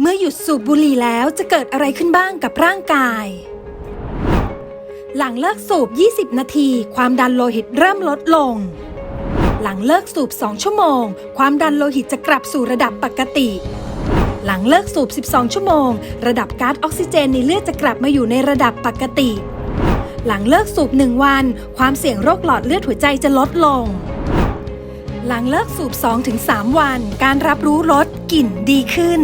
เมื่อหยุดสูบบุหรี่แล้วจะเกิดอะไรขึ้นบ้างกับร่างกาย หลังเลิกสูบ 20 นาที ความดันโลหิตเริ่มลดลง หลังเลิกสูบ 2 ชั่วโมง ความดันโลหิตจะกลับสู่ระดับปกติ หลังเลิกสูบ 12 ชั่วโมง ระดับก๊าซออกซิเจนในเลือดจะกลับมาอยู่ในระดับปกติ หลังเลิกสูบ 1 วัน ความเสี่ยงโรคหลอดเลือดหัวใจจะลดลง หลังเลิกสูบ 2-3 วัน การรับรู้รสกลิ่นดีขึ้น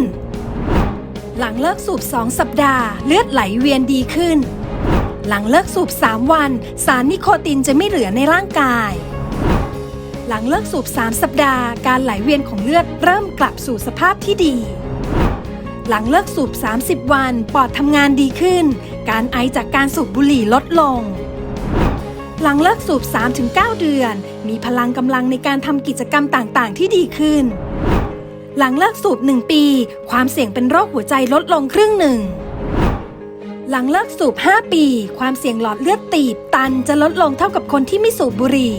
หลังเลิกสูบ 2 สัปดาห์ เลือดไหลเวียนดีขึ้น หลังเลิกสูบ 3 วัน สารนิโคตินจะไม่เหลือในร่างกาย หลังเลิกสูบ 3 สัปดาห์ การไหลเวียนของเลือดเริ่มกลับสู่สภาพที่ดี หลังเลิกสูบ 30 วัน ปอดทำงานดีขึ้น การไอจากการสูบบุหรี่ลดลง หลังเลิกสูบ 3-9 เดือน มีพลังกำลังในการทำกิจกรรมต่างๆ ที่ดีขึ้น หลังเลิกสูบ1ปี ความเสี่ยงเป็นโรคหัวใจลดลงครึ่งหนึ่ง หลังเลิกสูบ 5 ปี ความเสี่ยงหลอดเลือดตีบตันจะลดลงเท่ากับคนที่ไม่สูบบุหรี่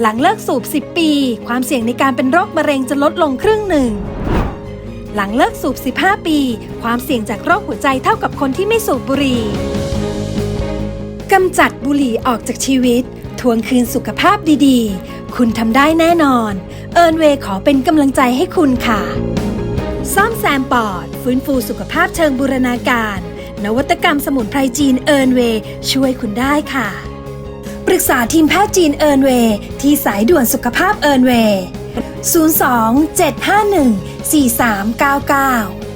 หลังเลิกสูบ 10 ปี ความเสี่ยงในการเป็นโรคมะเร็งจะลดลงครึ่งหนึ่ง หลังเลิกสูบ 15 ปี ความเสี่ยงจากโรคหัวใจเท่ากับคนที่ไม่สูบบุหรี่กำจัดบุหรี่ออกจากชีวิต ทวงคืนสุขภาพดีๆ คุณทำได้แน่นอน เอิร์นเวย์ขอเป็นกำลังใจให้คุณค่ะ ซ่อมแซมปอด ฟื้นฟูสุขภาพเชิงบูรณาการ นวัตกรรมสมุนไพรจีนเอิร์นเวย์ช่วยคุณได้ค่ะ ปรึกษาทีมแพทย์จีนเอิร์นเวย์ที่สายด่วนสุขภาพเอิร์นเวย์02 751 4399